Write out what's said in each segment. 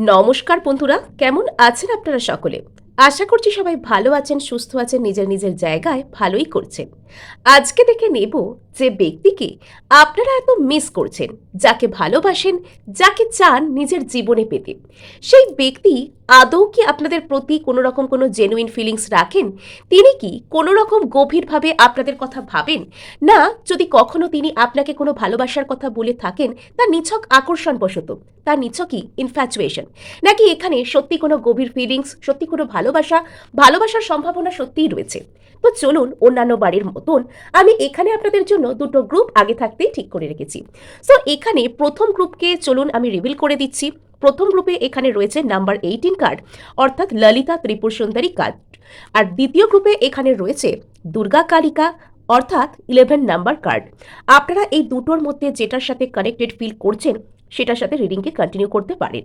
নমস্কার বন্ধুরা, কেমন আছেন আপনারা সকলে? আশা করছি সবাই ভালো আছেন, সুস্থ আছেন, নিজের নিজের জায়গায় ভালোই করছেন। আজকে দেখে নেব যে ব্যক্তিকে আপনারা এত মিস করছেন, যাকে ভালোবাসেন, যাকে চান নিজের জীবনে পেতে। সেই ব্যক্তি আদৌ কি আপনাদের প্রতি কোনো রকম কোনো জেনুইন ফিলিংস রাখেন? তিনি কি কোনো রকম গভীরভাবে আপনাদের কথা ভাবেন? না, যদি কখনো তিনি আপনাকে কোনো ভালোবাসার কথা বলে থাকেন, তা নিছক আকর্ষণবশত, তা নিছকই ইনফ্যাচুয়েশন নাকি এখানে সত্যি কোনো গভীর ফিলিংস সত্যি কোনো ভালোবাসা, ভালোবাসার সম্ভাবনা সত্যিই রয়েছে? তো চলুন অন্যান্য বাড়ির মতন আমি এখানে আপনাদের জন্য দুটো গ্রুপ আগে থাকতেই ঠিক করে রেখেছি। সো এখানে প্রথম গ্রুপকে চলুন আমি রিভিল করে দিচ্ছি। প্রথম গ্রুপে এখানে রয়েছে নাম্বার এইটিন কার্ড অর্থাৎ ললিতা ত্রিপুর সুন্দরী কার্ড আর দ্বিতীয় গ্রুপে এখানে রয়েছে দুর্গা কালিকা, অর্থাৎ ইলেভেন নাম্বার কার্ড আপনারা এই দুটোর মধ্যে যেটার সাথে কানেক্টেড ফিল করছেন সেটার সাথে রিডিংকে কন্টিনিউ করতে পারেন।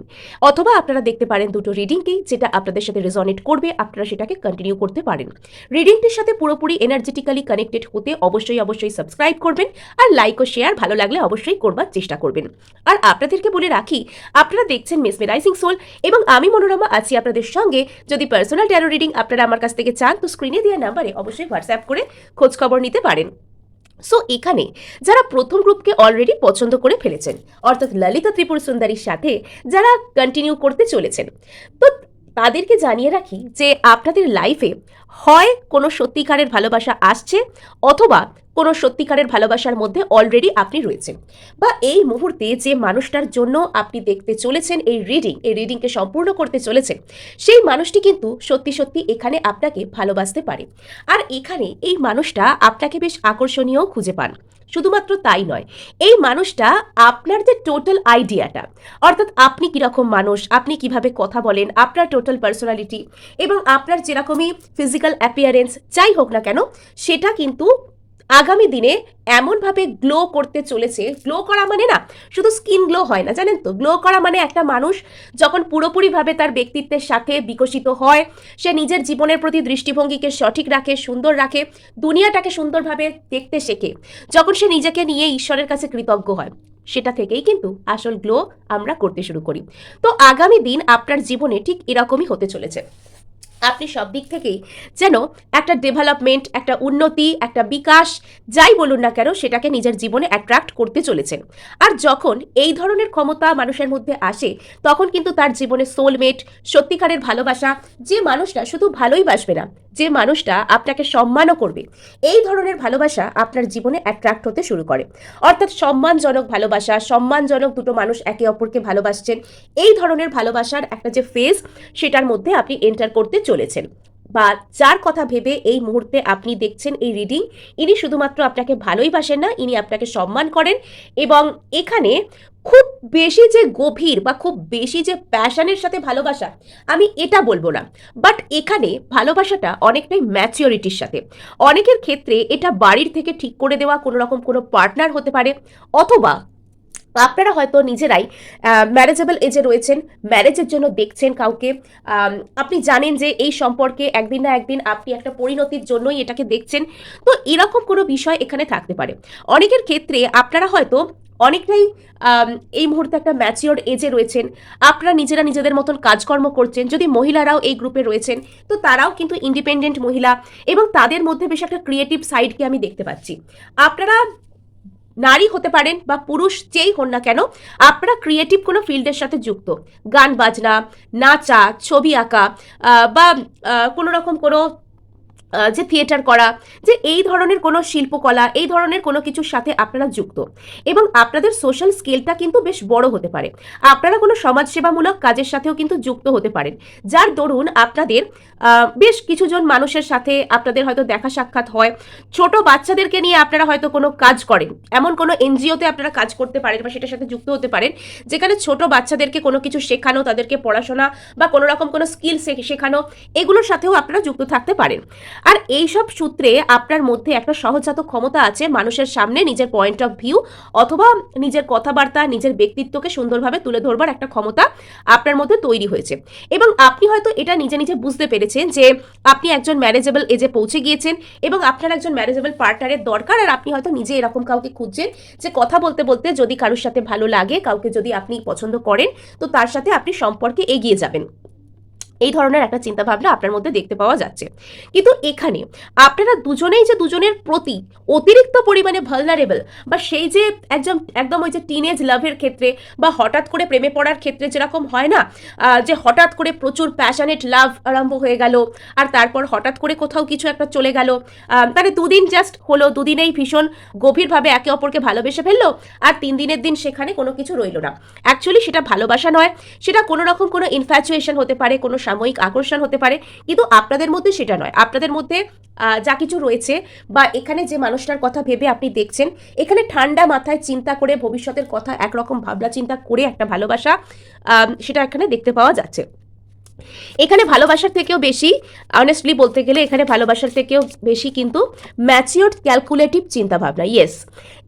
অথবা আপনারা দেখতে পারেন দুটো রিডিংকেই যেটা আপনাদের সাথে রেজনেট করবে, আপনারা সেটাকে কন্টিনিউ করতে পারেন। রিডিংটির সাথে পুরোপুরি এনার্জেটিক্যালি কানেক্টেড হতে অবশ্যই অবশ্যই সাবস্ক্রাইব করবেন আর লাইক ও শেয়ার ভালো লাগলে অবশ্যই করবার চেষ্টা করবেন। আর আপনাদেরকে বলে রাখি, আপনারা দেখছেন মেসমেরাইজিং সোল এবং আমি মনোরমা আছি আপনাদের সঙ্গে। যদি পার্সোনাল ট্যারো রিডিং আপনারা আমার কাছ থেকে চান, তো স্ক্রিনে দেওয়া নাম্বারে অবশ্যই হোয়াটসঅ্যাপ করে খোঁজ খবর নিতে পারেন। সো এখানে যারা প্রথম গ্রুপকে অলরেডি পছন্দ করে ফেলেছেন, অর্থাৎ ললিতা ত্রিপুর সুন্দরীর সাথে যারা কন্টিনিউ করতে চলেছেন, তো তাদেরকে জানিয়ে রাখি যে আপনাদের লাইফে হয় কোনো সত্যিকারের ভালোবাসা আসছে অথবা কোনো সত্যিকারের ভালোবাসার মধ্যে অলরেডি আপনি রয়েছেন। বা এই মুহূর্তে যে মানুষটার জন্য আপনি দেখতে চলেছেন এই রিডিং এই রিডিংকে সম্পূর্ণ করতে চলেছেন, সেই মানুষটি কিন্তু সত্যি সত্যি এখানে আপনাকে ভালোবাসতে পারে। আর এখানে এই মানুষটা আপনাকে বেশ আকর্ষণীয় খুঁজে পান। শুধুমাত্র তাই নয়, এই মানুষটা আপনার যে টোটাল আইডিয়াটা অর্থাৎ আপনি কীরকম মানুষ, আপনি কীভাবে কথা বলেন, আপনার টোটাল পার্সোনালিটি এবং আপনার যেরকমই ফিজিক্যাল অ্যাপিয়ারেন্স যাই হোক না কেন, সেটা কিন্তু আগামী দিনে এমনভাবে গ্লো করতে চলেছে গ্লো করা মানে না, শুধু স্কিন গ্লো হয় না, জানেন তো? গ্লো করা মানে একটা মানুষ যখন পুরোপুরিভাবে তার ব্যক্তিত্বের সাথে বিকশিত হয়, সে নিজের জীবনের প্রতি দৃষ্টিভঙ্গিকে সঠিক রাখে, সুন্দর রাখে, দুনিয়াটাকে সুন্দরভাবে দেখতে শেখে, যখন সে নিজেকে নিয়ে ঈশ্বরের কাছে কৃতজ্ঞ হয়, সেটা থেকেই কিন্তু আসল গ্লো আমরা করতে শুরু করি। তো আগামী দিন আপনার জীবনে ঠিক এরকমই হতে চলেছে। আপনি সব দিক থেকেই যেন একটা ডেভেলপমেন্ট একটা উন্নতি, একটা বিকাশ, যাই বলুন না কেন, সেটাকে নিজের জীবনে অ্যাট্রাক্ট করতে চলেছেন। আর যখন এই ধরনের ক্ষমতা মানুষের মধ্যে আসে, তখন কিন্তু তার জীবনে সোলমেট সত্যিকারের ভালোবাসা, যে মানুষটা শুধু ভালোই বাসবে না যে মানুষটা আপনাকে সম্মানও করবে। এই ধরনের ভালোবাসা আপনার জীবনে অ্যাট্রাক্ট হতে শুরু করে। অর্থাৎ সম্মানজনক ভালোবাসা, সম্মানজনক দুটো মানুষ একে অপরকে ভালোবাসছেন, এই ধরনের ভালোবাসার একটা যে ফেজ সেটার মধ্যে আপনি এন্টার করতে চলেছেন। বা যার কথা ভেবে এই মুহূর্তে আপনি দেখছেন এই রিডিং ইনি শুধুমাত্র আপনাকে ভালোই বাসেন না, ইনি আপনাকে সম্মান করেন এবং এখানে খুব বেশি যে গভীর বা খুব বেশি যে প্যাশনের সাথে ভালোবাসা, আমি এটা বলব না। বাট এখানে ভালোবাসাটা অনেকটাই ম্যাচিওরিটির সাথে। অনেকের ক্ষেত্রে এটা বাড়ির থেকে ঠিক করে দেওয়া কোনো রকম কোনো পার্টনার হতে পারে, অথবা আপনারা হয়তো নিজেরাই ম্যারেজেবল এজে রয়েছেন ম্যারেজের জন্য দেখছেন কাউকে আপনি জানেন যে এই সম্পর্কে একদিন না একদিন আপনি একটা পরিণতির জন্যই এটাকে দেখছেন। তো এরকম কোনো বিষয় এখানে থাকতে পারে। অনেকের ক্ষেত্রে আপনারা হয়তো অনেকটাই এই মুহূর্তে একটা ম্যাচিওর এজে রয়েছেন। আপনারা নিজেরা নিজেদের মতন কাজকর্ম করছেন। যদি মহিলারাও এই গ্রুপে রয়েছেন, তো তারাও কিন্তু ইন্ডিপেন্ডেন্ট মহিলা এবং তাদের মধ্যে বেশ একটা ক্রিয়েটিভ সাইডকে আমি দেখতে পাচ্ছি। আপনারা নারী হতে পারেন বা পুরুষ যেই হন না কেন, আপনারা ক্রিয়েটিভ কোনো ফিল্ডের সাথে যুক্ত। গান বাজনা, নাচা, ছবি আঁকা বা কোনো রকম কোনো যে থিয়েটার করা, যে এই ধরনের কোনো শিল্পকলা, এই ধরনের কোনো কিছুর সাথে আপনারা যুক্ত। এবং আপনাদের সোশ্যাল স্কেলটা কিন্তু বেশ বড় হতে পারে। আপনারা কোনো সমাজসেবামূলক কাজের সাথেও কিন্তু যুক্ত হতে পারেন। যার দরুন আপনাদের বেশ কিছুজন মানুষের সাথে আপনাদের হয়তো দেখা সাক্ষাৎ হয়। ছোট বাচ্চাদেরকে নিয়ে আপনারা হয়তো কোনো কাজ করেন। এমন কোনো এনজিওতে আপনারা কাজ করতে পারেন বা সেটার সাথে যুক্ত হতে পারেন, যেখানে ছোট বাচ্চাদেরকে কোনো কিছু শেখানো, তাদেরকে পড়াশোনা বা কোনো রকম কোনো স্কিল শেখানো, এগুলোর সাথেও আপনারা যুক্ত থাকতে পারেন। আর এই সব সূত্রে আপনার মধ্যে একটা সহজাত ক্ষমতা আছে মানুষের সামনে নিজের পয়েন্ট অফ ভিউ অথবা নিজের কথাবার্তা, নিজের ব্যক্তিত্বকে সুন্দরভাবে তুলে ধরবার একটা ক্ষমতা আপনার মধ্যে তৈরি হয়েছে। এবং আপনি হয়তো এটা নিজে নিজে বুঝতে পেরেছেন যে আপনি একজন ম্যানেজেবল এজে পৌঁছে গিয়েছেন এবং আপনার একজন ম্যানেজেবল পার্টনারের দরকার আর আপনি হয়তো নিজে এরকম কাউকে খুঁজছেন যে কথা বলতে বলতে যদি কারোর সাথে ভালো লাগে, কাউকে যদি আপনি পছন্দ করেন, তো তার সাথে আপনি সম্পর্কে এগিয়ে যাবেন। এই ধরনের একটা চিন্তাভাবনা আপনার মধ্যে দেখতে পাওয়া যাচ্ছে। কিন্তু এখানে আপনারা দুজনেই যে দুজনের প্রতি অতিরিক্ত পরিমাণে ভালনারেবল বা সেই যে একদম একদম ওই যে টিনেজ লাভের ক্ষেত্রে বা হঠাৎ করে প্রেমে পড়ার ক্ষেত্রে যেরকম হয় না যে হঠাৎ করে প্রচুর প্যাশনেট লাভ আরম্ভ হয়ে গেল আর তারপর হঠাৎ করে কোথাও কিছু একটা চলে গেল মানে দুদিন জাস্ট হলো, দুদিনেই ভীষণ গভীরভাবে একে অপরকে ভালোবেসে ফেলল আর তিন দিনের দিন সেখানে কোনো কিছু রইল না। অ্যাকচুয়ালি সেটা ভালোবাসা নয়, সেটা কোনো রকম কোনো ইনফ্যাচুয়েশন হতে পারে, কোনো সাময়িক আকর্ষণ হতে পারে, কিন্তু আপনাদের মধ্যে সেটা নয়। আপনাদের মধ্যে যা কিছু রয়েছে বা এখানে যে মানুষটার কথা ভেবে আপনি দেখছেন, এখানে ঠান্ডা মাথায় চিন্তা করে ভবিষ্যতের কথা, একরকম ভাবনা চিন্তা করে একটা ভালোবাসা সেটা এখানে দেখতে পাওয়া যাচ্ছে। এখানে ভালোবাসার থেকেও বেশি অনেস্টলি বলতে গেলে এখানে ভালোবাসার থেকেও বেশি কিন্তু ম্যাচিওর ক্যালকুলেটিভ চিন্তাভাবনা ইয়েস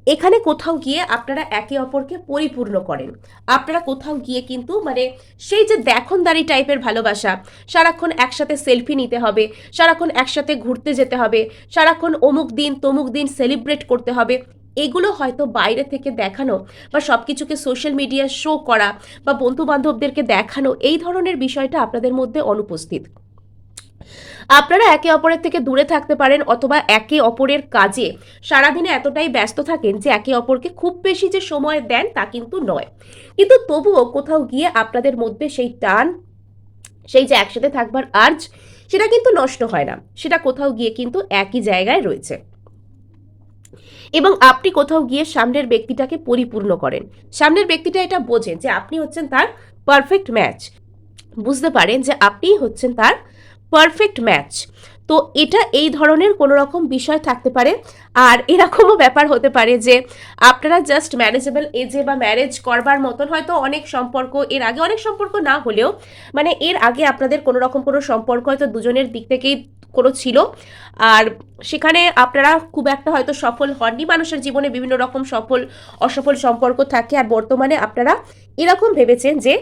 এখানে কোথাও গিয়ে আপনারা একে অপরকে পরিপূর্ণ করেন। আপনারা কোথাও গিয়ে কিন্তু মানে সেই যে দেখনদারি টাইপের ভালোবাসা, সারাক্ষণ একসাথে সেলফি নিতে হবে, সারাক্ষণ একসাথে ঘুরতে যেতে হবে, সারাক্ষণ অমুক দিন তমুক দিন সেলিব্রেট করতে হবে, এগুলো হয়তো বাইরে থেকে দেখানো বা সব কিছুকে সোশ্যাল মিডিয়া শো করা বা বন্ধু বান্ধবদেরকে দেখানো, এই ধরনের বিষয়টা আপনাদের মধ্যে অনুপস্থিত। আপনারা একে অপরের থেকে দূরে থাকতে পারেন অথবা একে অপরের কাজে। সারাদিনে এতটাই ব্যস্ত থাকেন যে একে অপরকে খুব বেশি যে সময় দেন তা কিন্তু নয়। কিন্তু তবুও কোথাও গিয়ে আপনাদের মধ্যে সেই টান, সেই যে একসাথে থাকবার আর্জ সেটা কিন্তু নষ্ট হয় না। সেটা কোথাও গিয়ে কিন্তু একই জায়গায় রয়েছে। এবং আপনি কোথাও গিয়ে সামনের ব্যক্তিটাকে পরিপূর্ণ করেন। সামনের ব্যক্তিটা এটা বোঝেন যে আপনি হচ্ছেন তার পারফেক্ট ম্যাচ বুঝতে পারেন যে আপনিই হচ্ছেন তার পারফেক্ট ম্যাচ তো এটা এই ধরনের কোনো রকম বিষয় থাকতে পারে। আর এরকমও ব্যাপার হতে পারে যে আপনারা জাস্ট ম্যানেজেবল এজে বা ম্যারেজ করবার মতন হয়তো অনেক সম্পর্ক, এর আগে অনেক সম্পর্ক না হলেও মানে এর আগে আপনাদের কোনো রকম কোনো সম্পর্ক হয়তো দুজনের দিক থেকেই কোনো ছিল আর সেখানে আপনারা খুব একটা হয়তো সফল হননি। মানুষের জীবনে বিভিন্ন রকম সফল, অসফল সম্পর্ক থাকে। আর বর্তমানে আপনারা এরকম ভেবেছেন যে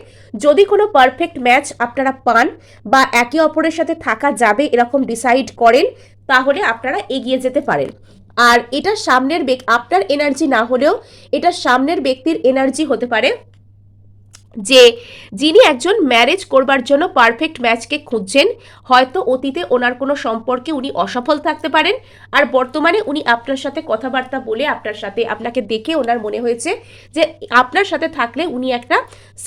যদি কোনো পারফেক্ট ম্যাচ আপনারা পান বা একে অপরের সাথে থাকা যাবে, এরকম ডিসাইড করেন, তাহলে আপনারা এগিয়ে যেতে পারেন। আর এটা সামনের আপনার এনার্জি না হলেও এটা সামনের ব্যক্তির এনার্জি হতে পারে। যে যিনি একজন ম্যারেজ করবার জন্য পারফেক্ট ম্যাচকে খুঁজছেন, হয়তো অতীতে ওনার কোনো সম্পর্কে উনি অসফল থাকতে পারেন। আর বর্তমানে উনি আপনার সাথে কথাবার্তা বলে আপনার সাথে আপনাকে দেখে ওনার মনে হয়েছে যে আপনার সাথে থাকলে উনি একটা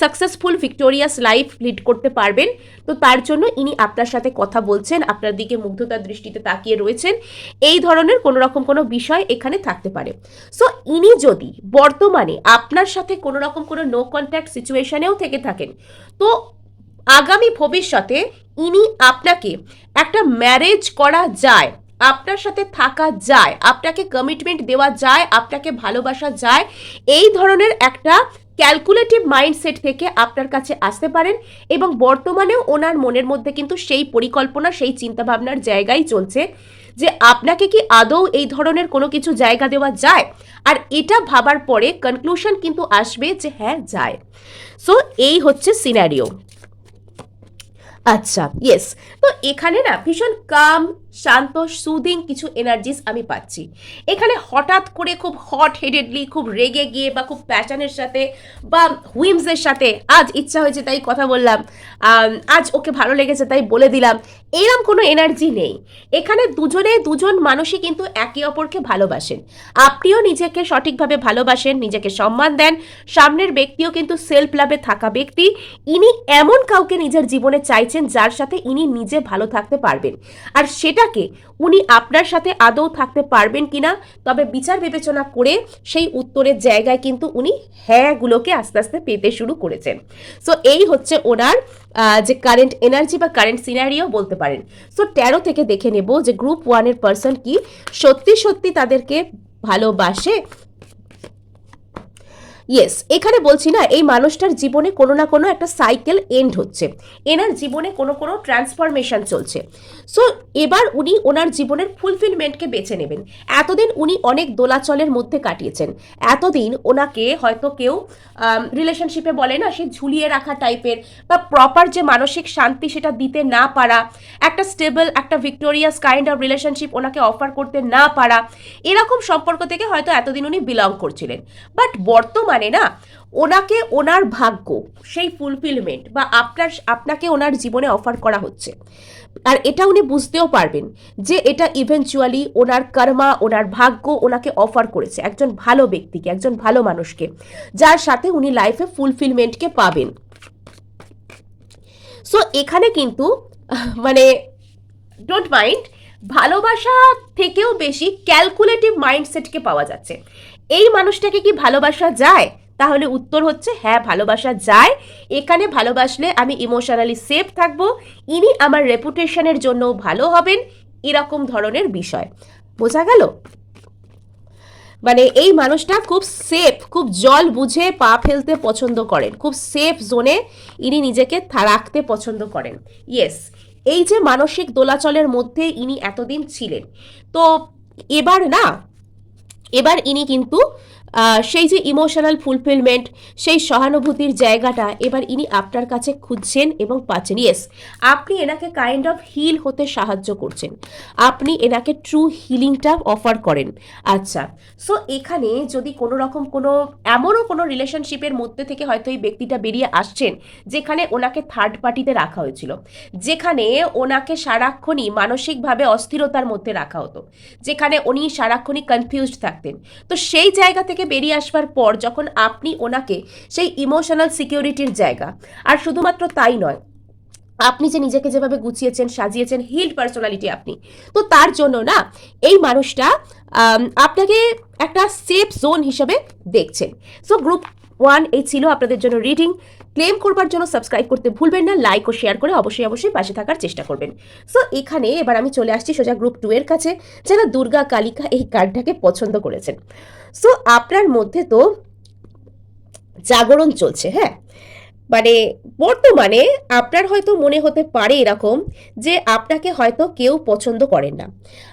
সাকসেসফুল ভিক্টোরিয়াস লাইফ লিড করতে পারবেন। তো তার জন্য ইনি আপনার সাথে কথা বলছেন, আপনার দিকে মুগ্ধতার দৃষ্টিতে তাকিয়ে রয়েছেন। এই ধরনের কোনো রকম কোনো বিষয় এখানে থাকতে পারে। সো ইনি যদি বর্তমানে আপনার সাথে কোনো রকম কোনো নো কন্ট্যাক্ট সিচুয়েশনেও থেকে থাকেন। তো আগামী ভবিষ্যতে ইনি আপনাকে একটা ম্যারেজ করা যায়, আপনার সাথে থাকা যায়, আপনাকে কমিটমেন্ট দেওয়া যায়, আপনাকে ভালোবাসা যায়, এই ধরনের একটা ক্যালকুলেটিভ মাইন্ডসেট থেকে আপনার কাছে আসতে পারেন এবং বর্তমানেও ওনার মনের মধ্যে কিন্তু সেই পরিকল্পনা, সেই চিন্তাভাবনার জায়গায় চলছে। যে আপনাকে কি আদৌ এই ধরনের কোনো কিছু জায়গা দেওয়া যায়? আর এটা ভাবার পরে কনক্লুশন কিন্তু আসবে যে হ্যাঁ যায়। সো এই হচ্ছে সিনারিও আচ্ছা ইয়েস তো এখানে না ভীষণ কাম শান্ত সুদিং কিছু এনার্জিস আমি পাচ্ছি। এখানে হঠাৎ করে খুব হট হেডেডলি খুব রেগে গিয়ে বা খুব প্যাশনের সাথে বা হুইমসের সাথে আজ ইচ্ছা হয়েছে তাই কথা বললাম আজ ওকে ভালো লেগেছে তাই বলে দিলাম, এরম কোনো এনার্জি নেই। এখানে দুজনে, দুজন মানুষই কিন্তু একে অপরকে ভালোবাসেন। আপনিও নিজেকে সঠিকভাবে ভালোবাসেন, নিজেকে সম্মান দেন, সামনের ব্যক্তিও কিন্তু সেলফ লাভে থাকা ব্যক্তি। ইনি এমন কাউকে নিজের জীবনে চাইছেন যার সাথে ইনি নিজে ভালো থাকতে পারবেন। আর সেটাকে উনি আপনার সাথে আদৌ থাকতে পারবেন কিনা, তবে বিচার বিবেচনা করে সেই উত্তরের জায়গায় কিন্তু উনি হ্যাঁগুলোকে আস্তে আস্তে পেতে শুরু করেছেন। সো এই হচ্ছে ওনার যে কারেন্ট এনার্জি বা কারেন্ট সিনারিও বলতে পারেন। সো তেরো থেকে দেখে নেব যে গ্রুপ ওয়ানের পার্সন কি সত্যি সত্যি তাদেরকে ভালোবাসে ইয়েস এখানে বলছি না, এই মানুষটার জীবনে কোনো না কোনো একটা সাইকেল এন্ড হচ্ছে। এনার জীবনে কোনো কোনো ট্রান্সফরমেশন চলছে। সো এবার উনি ওনার জীবনের ফুলফিলমেন্টকে বেছে নেবেন। এতদিন উনি অনেক দোলাচলের মধ্যে কাটিয়েছেন। এতদিন ওনাকে হয়তো কেউ রিলেশনশিপে বলে না, সে ঝুলিয়ে রাখা টাইপের বা প্রপার যে মানসিক শান্তি সেটা দিতে না পারা, একটা স্টেবল একটা ভিক্টোরিয়াস কাইন্ড অফ রিলেশনশিপ ওনাকে অফার করতে না পারা, এরকম সম্পর্ক থেকে হয়তো এতদিন উনি বিলং করছিলেন। বাট বর্তমানে না, ওনাকে ওনার ভাগ্য, সেই ফুলফিলমেন্ট বা আপনার, আপনাকে ওনার জীবনে অফার করা হচ্ছে। আর এটা উনি বুঝতেও পারবেন যে এটা ইভেনচুয়ালি ওনার কর্মা ওনার ভাগ্য ওনাকে অফার করেছে একজন ভালো ব্যক্তিকে, একজন ভালো মানুষকে, যার সাথে উনি লাইফে ফুলফিলমেন্টকে পাবেন। সো এখানে কিন্তু মানে ডোন্ট মাইন্ড ভালোবাসা থেকেও বেশি ক্যালকুলেটিভ মাইন্ডসেটকে পাওয়া যাচ্ছে। এই মানুষটাকে কি ভালোবাসা যায়? তাহলে উত্তর হচ্ছে হ্যাঁ ভালোবাসা যায়। এখানে ভালোবাসলে আমি ইমোশনালি সেফ থাকব। ইনি আমার রেপুটেশনের জন্য ভালো হবেন। এরকম ধরনের বিষয়। বোঝা গেল? মানে এই মানুষটা খুব সেফ খুব জল বুঝে পা ফেলতে পছন্দ করেন। খুব সেফ জোনে ইনি নিজেকে রাখতে পছন্দ করেন। ইয়েস এই যে মানসিক দোলাচলের মধ্যে ইনি এতদিন ছিলেন। তো এবার না এবার ইনি কিন্তু সেই যে ইমোশনাল ফুলফিলমেন্ট সেই সহানুভূতির জায়গাটা এবার ইনি আপনার কাছে খুঁজছেন এবং পাচ্ছেন। ইয়েস আপনি এনাকে কাইন্ড অফ হিল হতে সাহায্য করছেন। আপনি এনাকে ট্রু হিলিংটা অফার করেন। আচ্ছা সো এখানে যদি কোনো রকম কোনো, এমনও কোনো রিলেশনশিপের মধ্যে থেকে হয়তো এই ব্যক্তিটা বেরিয়ে আসছেন, যেখানে ওনাকে থার্ড পার্টিতে রাখা হয়েছিল, যেখানে ওনাকে সারাক্ষণই মানসিকভাবে অস্থিরতার মধ্যে রাখা হতো, যেখানে উনি সারাক্ষণই কনফিউজড থাকতেন। তো সেই জায়গা থেকে বেরিয়ে আসবার পর যখন আপনি ওনাকে সেই ইমোশনাল সিকিউরিটির জায়গা, আর শুধুমাত্র তাই নয়, আপনি যে নিজেকে যেভাবে গুছিয়েছেন, সাজিয়েছেন হিল্ড পার্সোনালিটি আপনি, তো তার জন্য না এই মানুষটা আপনাকে একটা সেফ জোন হিসেবে দেখছেন। সো গ্রুপ ওয়ান এই ছিল আপনাদের জন্য রিডিং ক্লেম করবার জন্য সাবস্ক্রাইব করতে ভুলবেন না লাইক ও শেয়ার করে অবশ্যই অবশ্যই পাশে থাকার চেষ্টা করবেন। সো এখানে এবার আমি চলে আসছি সোজা গ্রুপ টু এর কাছে, যারা দুর্গা কালিকা এই কার্ডটাকে পছন্দ করেছেন। সো আপনার মধ্যে তো জাগরণ চলছে হ্যাঁ? মানে বর্তমানে আপনার হয়তো মনে হতে পারে এরকম যে আপনাকে হয়তো কেউ পছন্দ করেন না।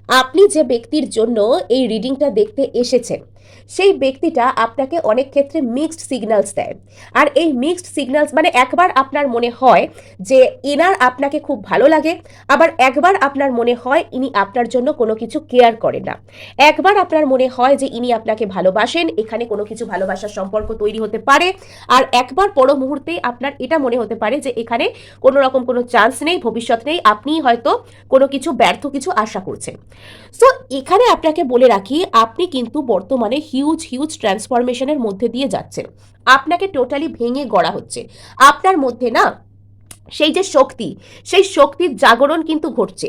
আপনি যে ব্যক্তির জন্য এই রিডিংটা দেখতে এসেছেন সেই ব্যক্তিটা আপনাকে অনেক ক্ষেত্রে মিক্সড সিগন্যালস দেয়। আর এই মিক্সড সিগন্যালস মানে একবার আপনার মনে হয় যে এনার আপনাকে খুব ভালো লাগে, আবার একবার আপনার মনে হয় ইনি আপনার জন্য কোনো কিছু কেয়ার করেন না। একবার আপনার মনে হয় যে ইনি আপনাকে ভালোবাসেন, এখানে কোনো কিছু ভালোবাসার সম্পর্ক তৈরি হতে পারে, আর একবার পর মুহূর্তে আপনার এটা মনে হতে পারে যে এখানে কোনো রকম কোনো চান্স নেই, ভবিষ্যৎ নেই আপনি হয়তো কোনো কিছু ব্যর্থ কিছু আশা করছেন। সো এখানে আপনাকে বলে রাখি, আপনি কিন্তু বর্তমানে হিউজ হিউজ ট্রান্সফরমেশনের মধ্যে দিয়ে যাচ্ছেন আপনাকে টোটালি ভেঙে গড়া হচ্ছে। আপনার মধ্যে না সেই যে শক্তি, সেই শক্তির জাগরণ কিন্তু ঘটছে।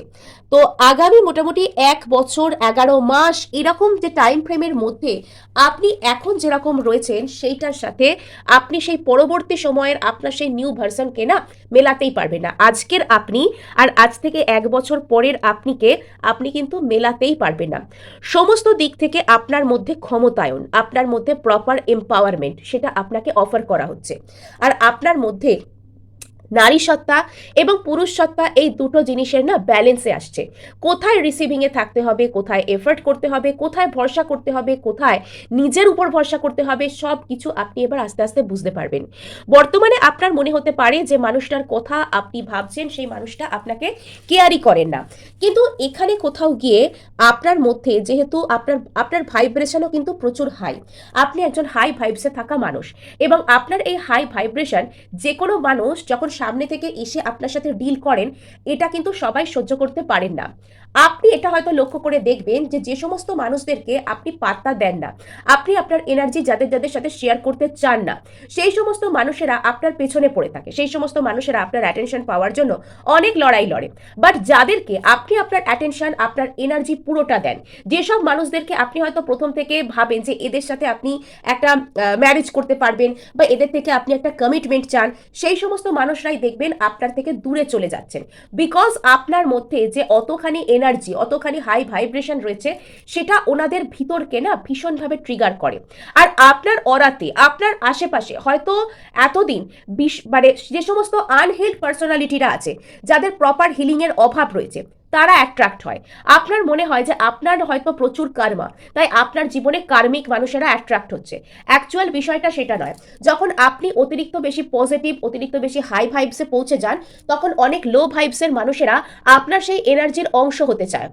তো আগামী মোটামুটি এক বছর, এগারো মাস এরকম যে টাইম ফ্রেমের মধ্যে আপনি এখন যেরকম রয়েছেন সেইটার সাথে আপনি সেই পরবর্তী সময়ের আপনার সেই নিউ ভার্সনকে না মেলাতেই পারবেন না। আজকের আপনি আর আজ থেকে এক বছর পরের আপনিকে আপনি কিন্তু মেলাতেই পারবেন না। সমস্ত দিক থেকে আপনার মধ্যে ক্ষমতায়ন, আপনার মধ্যে প্রপার এম্পাওয়ারমেন্ট সেটা আপনাকে অফার করা হচ্ছে। আর আপনার মধ্যে নারী সত্তা এবং পুরুষ সত্তা এই দুটো জিনিসের না ব্যালেন্সে আসছে। কোথায় রিসিভিংয়ে থাকতে হবে, কোথায় এফর্ট করতে হবে, কোথায় ভরসা করতে হবে, কোথায় নিজের উপর ভরসা করতে হবে সব কিছু আপনি এবার আস্তে আস্তে বুঝতে পারবেন। বর্তমানে আপনার মনে হতে পারে যে মানুষটার কথা আপনি ভাবছেন, সেই মানুষটা আপনাকে কেয়ারই করেন না। কিন্তু এখানে কোথাও গিয়ে আপনার মধ্যে যেহেতু আপনার আপনার ভাইব্রেশনও কিন্তু প্রচুর হাই আপনি একজন হাই ভাইবসে থাকা মানুষ এবং আপনার এই হাই ভাইব্রেশন যে কোনো মানুষ যখন সামনে থেকে এসে আপনার সাথে ডিল করেন এটা কিন্তু সবাই সহ্য করতে পারেন না। আপনি এটা হয়তো লক্ষ্য করে দেখবেন যে যে সমস্ত মানুষদেরকে আপনি পাত্তা দেন না, আপনি আপনার এনার্জি যাদের যাদের সাথে শেয়ার করতে চান না, সেই সমস্ত মানুষেরা আপনার পেছনে পড়ে থাকে, সেই সমস্ত মানুষেরা আপনার অ্যাটেনশন পাওয়ার জন্য অনেক লড়াই লড়ে। বাট যাদেরকে আপনি আপনার অ্যাটেনশন আপনার এনার্জি পুরোটা দেন যেসব মানুষদেরকে আপনি হয়তো প্রথম থেকে ভাবেন যে এদের সাথে আপনি একটা ম্যারেজ করতে পারবেন বা এদের থেকে আপনি একটা কমিটমেন্ট চান, সেই সমস্ত মানুষরাই দেখবেন আপনার থেকে দূরে চলে যাচ্ছেন। বিকজ আপনার মধ্যে যে অতখানি এনার্জি অতখানি হাই ভাইব্রেশন রয়েছে, সেটা ওনাদের ভিতরকে না ভীষণভাবে ট্রিগার করে। আর আপনার অরাতে, আপনার আশেপাশে হয়তো এতদিন বিশ মানে যে সমস্ত আনহেল্ড পার্সোনালিটিরা আছে, যাদের প্রপার হিলিংয়ের অভাব রয়েছে তারা অ্যাট্রাক্ট হয়। আপনার মনে হয় যে আপনার হয়তো প্রচুর কার্মা তাই আপনার জীবনে কার্মিক মানুষেরা অ্যাট্রাক্ট হচ্ছে। অ্যাকচুয়াল বিষয়টা সেটা নয়। যখন আপনি অতিরিক্ত বেশি পজিটিভ অতিরিক্ত বেশি হাই ভাইবসে পৌঁছে যান, তখন অনেক লো ভাইবসের মানুষেরা আপনার সেই এনার্জির অংশ হতে চায়।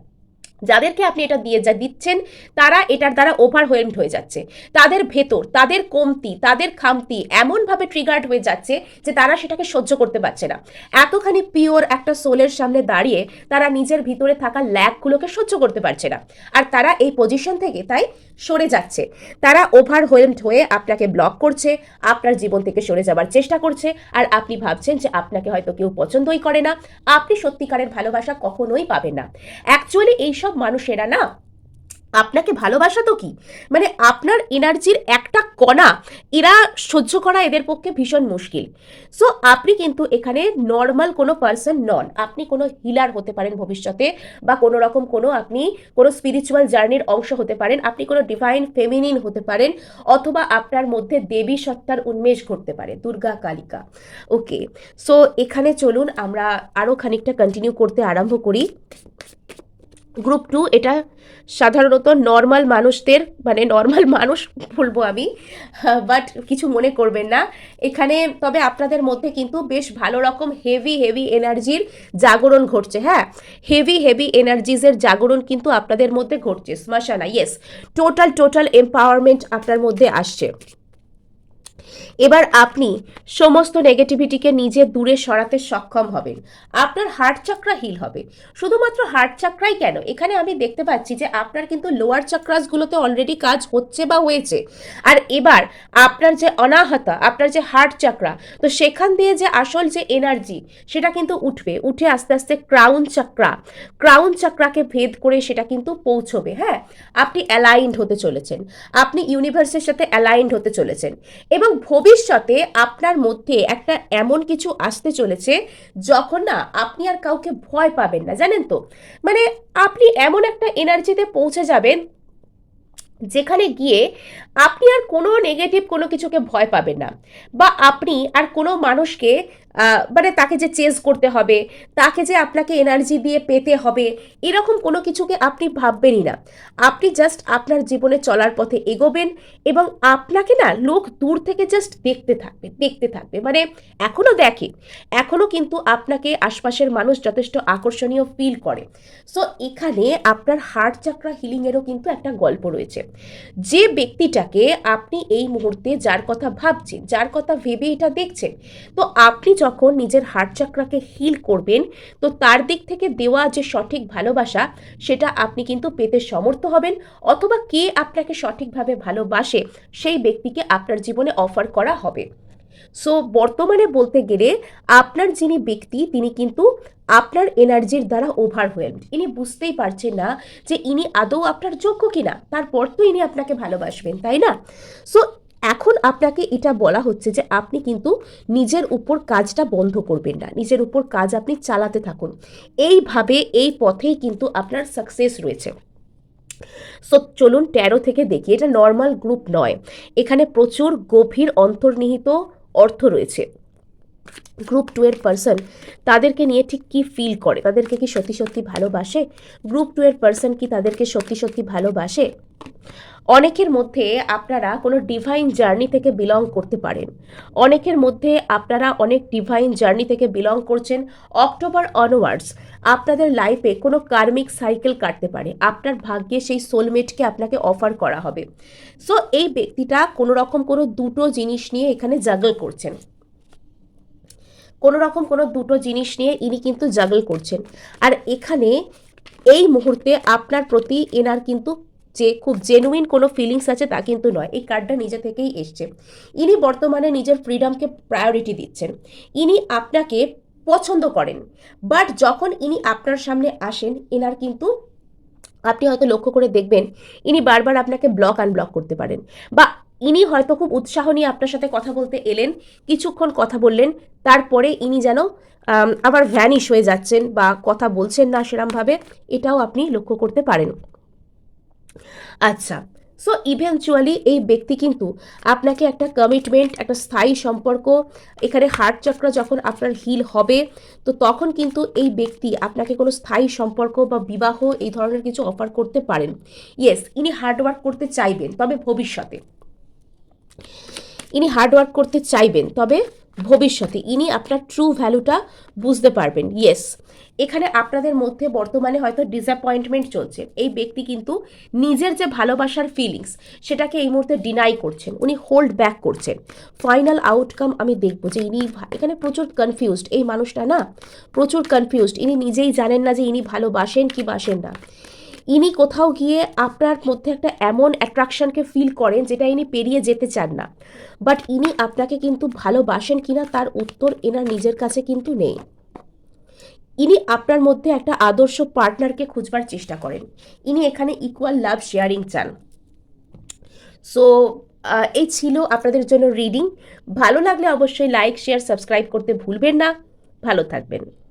যাদেরকে আপনি এটা দিয়ে যা দিচ্ছেন, তারা এটার দ্বারা ওভারওয়েলমড হয়ে যাচ্ছে। তাদের ভেতর, তাদের কমতি, তাদের খামতি এমনভাবে ট্রিগার্ড হয়ে যাচ্ছে যে তারা সেটাকে সহ্য করতে পারছে না। এতখানি পিওর একটা সোলের সামনে দাঁড়িয়ে তারা নিজের ভিতরে থাকা ল্যাকগুলোকে সহ্য করতে পারছে না। আর তারা এই পজিশন থেকে তাই সরে যাচ্ছে। তারা ওভারওয়েলমড হয়ে আপনাকে ব্লক করছে, আপনার জীবন থেকে সরে যাবার চেষ্টা করছে, আর আপনি ভাবছেন যে আপনাকে হয়তো কেউ পছন্দই করে না। আপনি সত্যিকারের ভালোবাসা কখনোই পাবেন না। অ্যাকচুয়ালি এইসব মানুষেরা না? আপনাকে ভালোবাসা তো কি? মানে আপনার এনার্জির একটা কণা, এরা সহ্য করা এদের পক্ষে ভীষণ মুশকিল। সো আপনি কিন্তু এখানে নর্মাল কোনো পার্সন নন। আপনি কোনো হিলার হতে পারেন ভবিষ্যতে বা কোনো রকম কোনো আপনি কোনো স্পিরিচুয়াল জার্নির অংশ হতে পারেন। আপনি কোনো ডিভাইন ফেমিনিন হতে পারেন অথবা আপনার মধ্যে দেবী সত্তার উন্মেষ ঘটতে পারে, দুর্গা কালিকা। ওকে সো এখানে চলুন আমরা আরও খানিকটা কন্টিনিউ করতে আরম্ভ করি। গ্রুপ টু এটা সাধারণত নর্মাল মানুষদের মানে নর্মাল মানুষ বলব আমি বাট কিছু মনে করবেন না। এখানে, তবে আপনাদের মধ্যে কিন্তু বেশ ভালো রকম হেভি হেভি এনার্জির জাগরণ ঘটছে হ্যাঁ? হেভি হেভি এনার্জিজের জাগরণ কিন্তু আপনাদের মধ্যে ঘটছে শ্মশানা ইয়েস টোটাল টোটাল এম্পাওয়ারমেন্ট আপনার মধ্যে আসছে। এবার আপনি সমস্ত নেগেটিভিটিকে নিজে দূরে সরাতে সক্ষম হবেন। আপনার হার্ট চাকরা হিল হবে। শুধুমাত্র হার্ট চাকরাই কেন? এখানে আমি দেখতে পাচ্ছি যে আপনার কিন্তু লোয়ার চাকরাসগুলোতে অলরেডি কাজ হচ্ছে বা হয়েছে। আর এবার আপনার যে অনাহতা, আপনার যে হার্ট চাকরা তো সেখান দিয়ে যে আসল যে এনার্জি সেটা কিন্তু উঠবে। উঠে আস্তে আস্তে ক্রাউন চাকরা ক্রাউন চাকরাকে ভেদ করে সেটা কিন্তু পৌঁছবে হ্যাঁ? আপনি অ্যালাইন্ড হতে চলেছেন। আপনি ইউনিভার্সের সাথে অ্যালাইন্ড হতে চলেছেন। এবং ভবিষ্যতে আপনার মধ্যে একটা এমন কিছু আসতে চলেছে যখন না আপনি আর কাউকে ভয় পাবেন না, জানেন তো? মানে আপনি এমন একটা এনার্জিতে পৌঁছে যাবেন যেখানে গিয়ে আপনি আর কোনো নেগেটিভ কোনো কিছুকে ভয় পাবেন না। বা আপনি আর কোনো মানুষকে মানে তাকে যে চেজ করতে হবে, তাকে যে আপনাকে এনার্জি দিয়ে পেতে হবে, এরকম কোনো কিছুকে আপনি ভাববেনই না। আপনি জাস্ট আপনার জীবনে চলার পথে এগোবেন এবং আপনাকে না লোক দূর থেকে জাস্ট দেখতে থাকবে দেখতে থাকবে। মানে এখনও দেখে এখনও কিন্তু আপনাকে আশপাশের মানুষ যথেষ্ট আকর্ষণীয় ফিল করে। সো এখানে আপনার হার্ট চাকরা হিলিংয়েরও কিন্তু একটা গল্প রয়েছে। যে ব্যক্তিটাকে আপনি এই মুহূর্তে যার কথা ভাবছেন, যার কথা ভেবে এটা দেখছেন, তো আপনি যখন নিজের হার্ট চাকরাকে হিল করবেন, তো তার দিক থেকে দেওয়া যে সঠিক ভালোবাসা, সেটা আপনি কিন্তু পেতে সমর্থ হবেন অথবা কে আপনাকে সঠিকভাবে ভালোবাসে, সেই ব্যক্তিকে আপনার জীবনে অফার করা হবে। সো বর্তমানে বলতে গেলে আপনার যিনি ব্যক্তি, তিনি কিন্তু আপনার এনার্জির দ্বারা ওভারওয়েলমড ইনি বুঝতেই পারছেন না যে ইনি আদৌ আপনার যোগ্য কিনা। তারপর তো ইনি আপনাকে ভালোবাসবেন, তাই না? সো এখন আপনাকে এটা বলা হচ্ছে যে আপনি কিন্তু নিজের উপর কাজটা বন্ধ করবেন না। নিজের উপর কাজ আপনি চালাতে থাকুন। এইভাবে এই পথেই কিন্তু আপনার সাকসেস রয়েছে। সো চলুন ট্যারো থেকে দেখি। এটা নর্মাল গ্রুপ নয়। এখানে প্রচুর গভীর অন্তর্নিহিত অর্থ রয়েছে। গ্রুপ টু এর পার্সন তাদেরকে নিয়ে ঠিক কি ফিল করে? তাদেরকে কি সত্যি সত্যি ভালোবাসে? গ্রুপ টু এর পার্সন কি তাদেরকে সত্যি সত্যি ভালোবাসে? অনেকের মধ্যে আপনারা কোনো ডিভাইন জার্নি থেকে বিলং করতে পারেন। অনেকের মধ্যে আপনারা অনেক ডিভাইন জার্নি থেকে বিলং করছেন। অক্টোবর অনওয়ার্ডস আপনাদের লাইফে কোনো কার্মিক সাইকেল কাটতে পারে। আপনার ভাগ্যে সেই সোলমেটকে আপনাকে অফার করা হবে। সো এই ব্যক্তিটা কোনো রকম কোনো দুটো জিনিস নিয়ে এখানে জাগল করছেন। কোনো রকম কোনো দুটো জিনিস নিয়ে ইনি কিন্তু জাগল করছেন। আর এখানে এই মুহূর্তে আপনার প্রতি এনার কিন্তু যে খুব জেনুইন কোনো ফিলিংস আছে তা কিন্তু নয়। এই কার্ডটা নিজে থেকেই এসছে। ইনি বর্তমানে নিজের ফ্রিডমকে প্রায়োরিটি দিচ্ছেন। ইনি আপনাকে পছন্দ করেন। বাট যখন ইনি আপনার সামনে আসেন, এনার কিন্তু আপনি হয়তো লক্ষ্য করে দেখবেন, ইনি বারবার আপনাকে ব্লক আনব্লক করতে পারেন। বা ইনি হয়তো খুব উৎসাহ নিয়ে আপনার সাথে কথা বলতে এলেন, কিছুক্ষণ কথা বললেন, তারপরে ইনি যেন আবার ভ্যানিশ হয়ে যাচ্ছেন বা কথা বলছেন না সেরমভাবে, এটাও আপনি লক্ষ্য করতে পারেন। আচ্ছা সো ইভেনচুয়ালি এই ব্যক্তি কিন্তু আপনাকে একটা কমিটমেন্ট একটা স্থায়ী সম্পর্ক, এখানে হার্ট চক্র যখন আপনার হিল হবে, তো তখন কিন্তু এই ব্যক্তি আপনাকে কোনো স্থায়ী সম্পর্ক বা বিবাহ এই ধরনের কিছু অফার করতে পারেন। ইয়েস ইনি হার্ডওয়ার্ক করতে চাইবেন, তবে ভবিষ্যতে। ইনি হার্ডওয়ার্ক করতে চাইবেন, তবে ভবিষ্যতে ইনি আপনার ট্রু ভ্যালুটা বুঝতে পারবেন। ইয়েস এখানে আপনাদের মধ্যে বর্তমানে হয়তো ডিসঅ্যাপয়েন্টমেন্ট চলছে। এই ব্যক্তি কিন্তু নিজের যে ভালোবাসার ফিলিংস সেটাকে এই মুহূর্তে ডিনাই করছেন। উনি হোল্ড ব্যাক করছেন। ফাইনাল আউটকাম আমি দেখব যে ইনি এখানে প্রচুর কনফিউজড এই মানুষটা না, প্রচুর কনফিউজড ইনি নিজেই জানেন না যে ইনি ভালোবাসেন কি বাসেন না। ইনি কোথাও গিয়ে আপনার মধ্যে একটা এমন অ্যাট্রাকশনকে ফিল করেন যেটা ইনি পেরিয়ে যেতে চান না। বাট ইনি আপনাকে কিন্তু ভালোবাসেন কিনা তার উত্তর এনার নিজের কাছে কিন্তু নেই। ইনি আপনার মধ্যে একটা আদর্শ পার্টনারকে খুঁজবার চেষ্টা করেন। ইনি এখানে ইকুয়াল লাভ শেয়ারিং চান। সো এই ছিল আপনাদের জন্য রিডিং ভালো লাগলে অবশ্যই লাইক শেয়ার সাবস্ক্রাইব করতে ভুলবেন না। ভালো থাকবেন।